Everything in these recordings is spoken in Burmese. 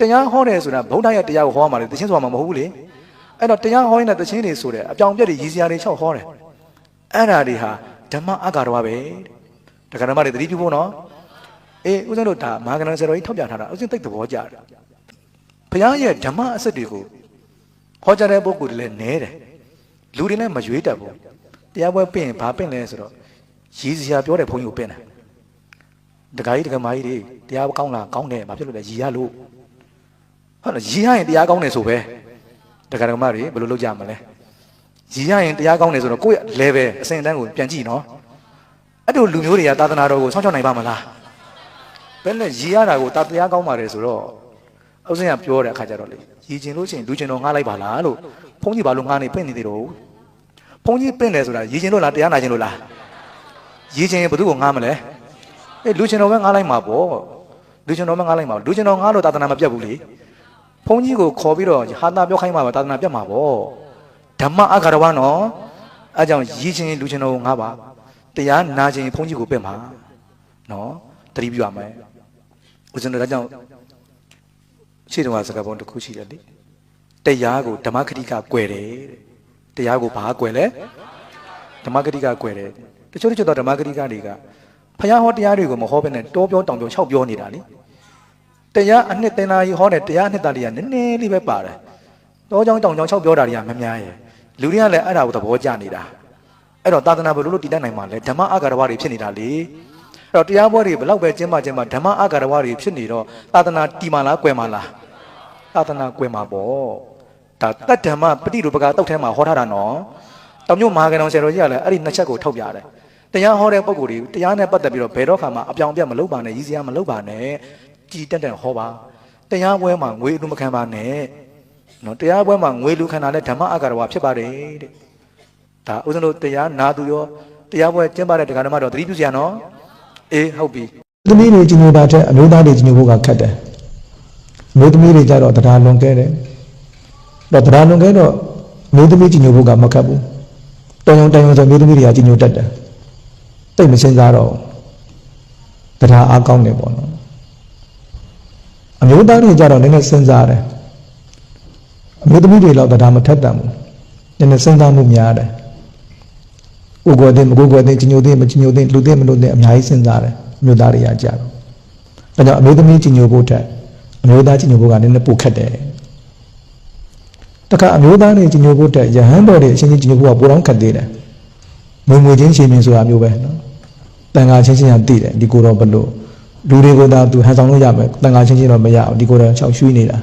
တရားဟောတယ်ဆိုတာဗုဒ္ဓရဲ့တရားကိုဟောမှာလေတခြင်းဆိုတာမှမဟုတ်ဘူးလေအဲ့တော့တရားဟောရင်လည်းတခြင်းတွေဆိုတယ်အပြောင်ပြက်တွေရည်စရာတွေချုပ်ဟောတယ်အဲ့ဒါတွေဟာဓမ္မအဂါရဝပဲတက္ကရာမတွေသတိပြုဖို့နော်အေးဦးဇင်းတို့ဒါမာဂနဆရာတော်ကြီးထောက်ပြထားတာဦးဇင်းသိတဲ့သဘောကျတယ်ဘုရားရဲ့ဓမ္မအစစ်တွေကိုဟောကြားတဲ့ပုဂ္ဂိုလ်တွေလည်းနဲတယ်လူတွေလည်းမရွေးတတ်ဘူးတရားပွဲပြင်ဘာပြင်လဲဆိုတော့ရည်စရာပြောတဲ့ဘုန်းကြီးကိုပြင်တယ်တခါကြီးတခါမကြီးတွေတရားကောင်းလားကောင်းတယ်ဘာဖြစ်လို့လဲရည်ရလို့ ဟုတ်လားရည်ရရင်တရားကောင်းတယ်ဆိုပဲတရားဓမ္မတွေဘယ်လိုလုပ်ကြမလဲရည်ရရင်တရားကောင်းတယ်ဆိုတော့ကိုယ့်ရဲ့ level အစဉ်အတန်းကိုပြန်ကြည့်နော်အဲ့တို့လူမျိုးတွေကသာသနာတော်ကိုစောင့်ရှောက်နိုင်ပါမလားဘယ်နဲ့ရည်ရတာကိုတာတရားကောင်းပါတယ်ဆိုတော့ဥစဉ်ကပြောတဲ့အခါကျတော့လေရည်ကျင်လို့ရှိရင်လူကျင်တော်ငှားလိုက်ပါလားလို့ဘုန်းကြီးဘာလို့ငှားနေပင့်နေသေးတော့ဘုန်းကြီးပင့်တယ်ဆိုတာရည်ကျင်လို့လားတရားနာကျင်လို့လားရည်ကျင်ရင်ဘယ်သူ့ကိုငှားမလဲအေးလူကျင်တော်ပဲငှားလိုက်မှာပေါ့လူကျင်တော်ပဲငှားလိုက်မှာလူကျင်တော်ငှားလို့သာသနာမပြတ်ဘူးလေ ဘုန်းကြီးကိုခေါ်ပြီးတော့ဟာတာပြောခိုင်းမှာပါသာသနာပြတ်မှာပေါ့ဓမ္မအဂါရဝနော်အဲကြောင့်ရည်ချင်းလူချင်းတော်ငါပါတရားနာချင်းဘုန်းကြီးကိုပြတ်မှာနော်တတိပြုရမယ်ဦးဇင်းတို့ဒါကြောင့်ရှေ့တုန်းကစကားပုံတစ်ခုရှိတယ်လေတရားကိုဓမ္မခတိကကွယ်တယ်တဲ့တရားကိုဘာကွယ်လဲဓမ္မဂတိကကွယ်တယ်တချို့တချို့တော့ဓမ္မဂတိကတွေကဖယားဟောတရားတွေကိုမဟောဘဲနဲ့တောပြောတောင်ပြောခြောက်ပြောနေတာလေ တရားအနှစ်တင်လာကြီးဟောတယ်တရားအနှစ်သားလေးကနည်းနည်းလေးပဲပါတယ်။တောကြောင်တောင်ကြောင်၆ပြောတာတွေကမများရဲ့။လူတွေကလည်းအဲ့ဒါကိုသဘောကျနေတာ။အဲ့တော့သာသနာဘယ်လိုလုပ်တည်တတ်နိုင်မှာလဲဓမ္မအဂါရဝတွေဖြစ်နေတာလေ။အဲ့တော့တရားပွဲတွေဘလောက်ပဲကျင်းပကျင်းပဓမ္မအဂါရဝတွေဖြစ်နေတော့သာသနာတီမာလားကွယ်မာလား။သာသနာကွယ်မာပေါ့။ဒါတတ္ဓမ္မပฏิရူပကတောက်ထဲမှာဟောထားတာနော်။တောင်မြို့မဟာကဏ္ဍဆရာတော်ကြီးကလည်းအဲ့ဒီနှစ်ချက်ကိုထောက်ပြတယ်။တရားဟောတဲ့ပုဂ္ဂိုလ်တွေတရားနဲ့ပတ်သက်ပြီးတော့ဘယ်တော့ခါမှအပြောင်အပြတ်မလုပ်ပါနဲ့ရည်စရာမလုပ်ပါနဲ့ ကြည်တက်တက်ဟောပါတရားပွဲမှာငွေအလူမခံပါနဲ့နော်တရားပွဲမှာငွေလူခံတာလဲဓမ္မအဂါရဝဖြစ်ပါတယ်တဲ့ဒါဥစဉ်တို့တရားနာသူရောတရားပွဲကျင့်ပါတဲ့တရားဓမ္မတော့သတိပြုစရာနော်အေးဟုတ်ပြီသမီးတွေကြီးညိုတာထက်အမျိုးသားတွေကြီးညိုဖို့ကခက်တယ်အမျိုးသမီးတွေကြတော့တရားလွန်ခဲ့တယ်တော့တရားလွန်ခဲ့တော့အမျိုးသမီးကြီးညိုဖို့ကမခက်ဘူးတောင်ယုံတိုင်ယုံဆိုအမျိုးသမီးတွေကကြီးညိုတတ်တယ်တိတ်မစင်စားတော့တရားအားကောင်းတယ်ပေါ့နော် အမျိုးသားတွေကြတော့နည်းနည်းစဉ်းစားတယ်အမျိုးသမီးတွေတော့တရားမထက်တန်ဘူးနည်းနည်းစဉ်းစားမှုများတယ်ကိုယ်ကိုယ်တည်းမကိုယ်ကိုယ်တည်းကြီးညိုတည်းမကြီးညိုတည်းလူတည်းမလူတည်းအများကြီးစဉ်းစားတယ်အမျိုးသားတွေကကြတော့ဒါကြောင့်အမျိုးသမီးကြီးညိုဖို့ထက်အမျိုးသားကြီးညိုဖို့ကနည်းနည်းပိုခက်တယ်တခါအမျိုးသားတွေကြီးညိုဖို့ထက်ယဟန်တော်တွေအချင်းချင်းကြီးညိုဖို့ကပိုတော့ခက်သေးတယ်မွေမွေချင်းရှင်မြင်ဆိုတာမျိုးပဲနော်တန်ခါချင်းချင်းကတည်တယ်ဒီကိုယ်တော့ဘလို့ လူတွေကိုသာသူဟန်ဆောင်လို့ရမယ်တန်ခါချင်းချင်းတော့မရအောင်ဒီကိုယ်တော့ချောက်ရွှီးနေတာ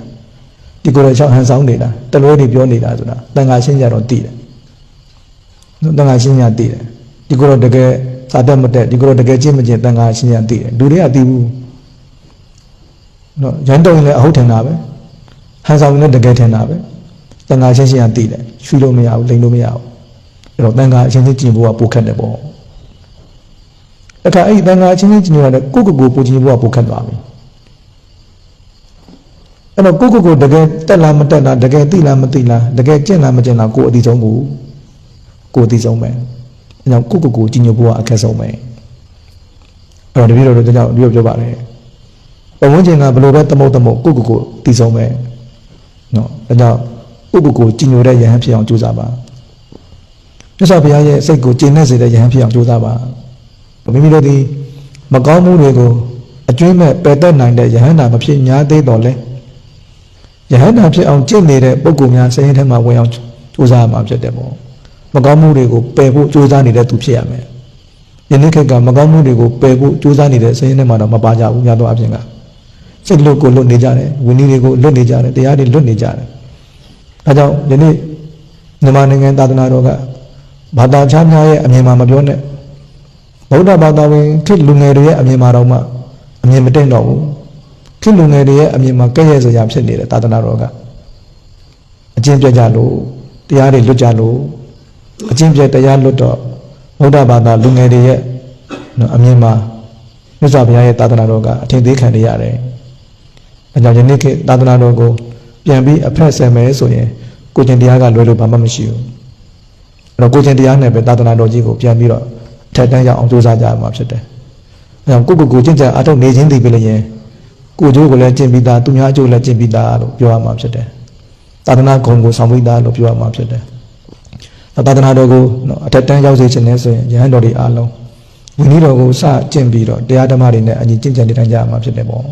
ဒီကိုယ်တော့ချောက်ဟန်ဆောင်နေတာတလွဲတွေပြောနေတာဆိုတာတန်ခါချင်းကြတော့တည်တယ်နော်တန်ခါရှင်းညာတည်တယ်ဒီကိုယ်တော့တကယ်စာတက်မတက်ဒီကိုယ်တော့တကယ်ကျင့်မကျင့်တန်ခါရှင်းညာတည်တယ်လူတွေကတည်ဘူးနော်ရန်တုံရင်လည်းအဟုတ်ထင်တာပဲဟန်ဆောင်ရင်လည်းတကယ်ထင်တာပဲတန်ခါရှင်းရှင်းညာတည်တယ်ရွှီလို့မရဘူးလိန်လို့မရဘူးအဲ့တော့တန်ခါအချင်းချင်းကျင့်ဖို့ကပိုခက်တယ်ပေါ့ အဲ့ဒါအဲ့ဒီတန်ခါအချင်းချင်းကျင့်ရတယ်ကိုယ့်ကိုယ်ကိုပိုကျင့်ဖို့ကပိုခက်သွားပြီအဲ့တော့ကိုယ့်ကိုယ်ကိုတကယ်တက်လားမတက်လားတကယ်သိလားမသိလားတကယ်ကျင့်လားမကျင့်လားကိုယ်အတိဆုံးဘူးကိုယ်သိဆုံးပဲအဲကြောင့်ကိုယ့်ကိုယ်ကိုကြီးညိုဖို့ကအခက်ဆုံးပဲအဲ့တော့တပည့်တော်တို့ကြောင့်ပြောပြောပါတယ်ပဝန်းကျင်ကဘလို့ပဲတမုတ်တမုတ်ကိုယ့်ကိုယ်ကိုသိဆုံးပဲနော်ဒါကြောင့်ကိုယ့်ကိုယ်ကိုကြီးညိုတဲ့ယဟန်ဖြစ်အောင်ကြိုးစားပါမြတ်စွာဘုရားရဲ့စိတ်ကိုကျင့်နေစေတဲ့ယဟန်ဖြစ်အောင်ကြိုးစားပါ မိမိတို့ဒီမကောင်းမှုတွေကိုအကျွမ်းမဲ့ပယ်တတ်နိုင်တဲ့ယဟန်တာမဖြစ်ညာသေးတော့လဲယဟန်တာဖြစ်အောင်ကျင့်နေတဲ့ပုဂ္ဂိုလ်များစိတ်ထဲမှာဝင်အောင်ကြိုးစားရမှာဖြစ်တယ်ပေါ့မကောင်းမှုတွေကိုပယ်ဖို့ကြိုးစားနေတဲ့သူဖြစ်ရမယ်။ယနေ့ခေတ်ကမကောင်းမှုတွေကိုပယ်ဖို့ကြိုးစားနေတဲ့စိတ်နဲ့မှတော့မပါကြဘူးများသောအားဖြင့်ကစိတ်လွတ်ကိုလွတ်နေကြတယ်ဝိနည်းတွေကိုလွတ်နေကြတယ်တရားတွေလွတ်နေကြတယ်။အဲကြောင့်ယနေ့မြန်မာနိုင်ငံသာသနာတော်ကဘာသာခြားများရဲ့အမြင်မှမပြောနဲ့ ဗုဒ္ဓဘာသာဝင်ခေတ်လူငယ်တွေရဲ့အမြင်မှတော့မှအမြင်မတင့်တော့ဘူးခေတ်လူငယ်တွေရဲ့အမြင်မှကဲ့ရဲ့စရာဖြစ်နေတယ်သာသနာတော်ကအကျင့်ပြကြလို့တရားတွေလွတ်ကြလို့အချင်းပြတ်တရားလွတ်တော့ဗုဒ္ဓဘာသာလူငယ်တွေရဲ့နော်အမြင်မှာမြတ်စွာဘုရားရဲ့သာသနာတော်ကအထင်သေးခံရရတယ်။အဲကြောင့်ယနေ့ခေတ်သာသနာတော်ကိုပြန်ပြီးအဖက်ဆယ်မယ်ဆိုရင်ကိုကျင်တရားကလွယ်လို့ဘာမှမရှိဘူး။အဲ့တော့ကိုကျင်တရားနဲ့ပဲသာသနာတော်ကြီးကိုပြန်ပြီးတော့ ထက်တန်းရအောင်ကြိုးစားကြရမှာဖြစ်တယ်။အဲကြောင့်ကိုကိုကိုကျင့်ကြံအထောက်နေခြင်းတည်ပြီလျင်ကိုအကျိုးကိုလည်းကျင့်ပြီးသားသူများအကျိုးလည်းကျင့်ပြီးသားလို့ပြောရမှာဖြစ်တယ်သာသနာဂုဏ်ကိုဆောင်ပြီးသားလို့ပြောရမှာဖြစ်တယ်သာသနာတော်ကိုနော်အထက်တန်းရောက်စေခြင်းနဲ့ဆိုရင်ယဟန်တော်တွေအားလုံးဝိနည်းတော်ကိုစကျင့်ပြီးတော့တရားဓမ္မတွေနဲ့အညီကျင့်ကြံနေထိုင်ကြရမှာဖြစ်တယ်ပေါ့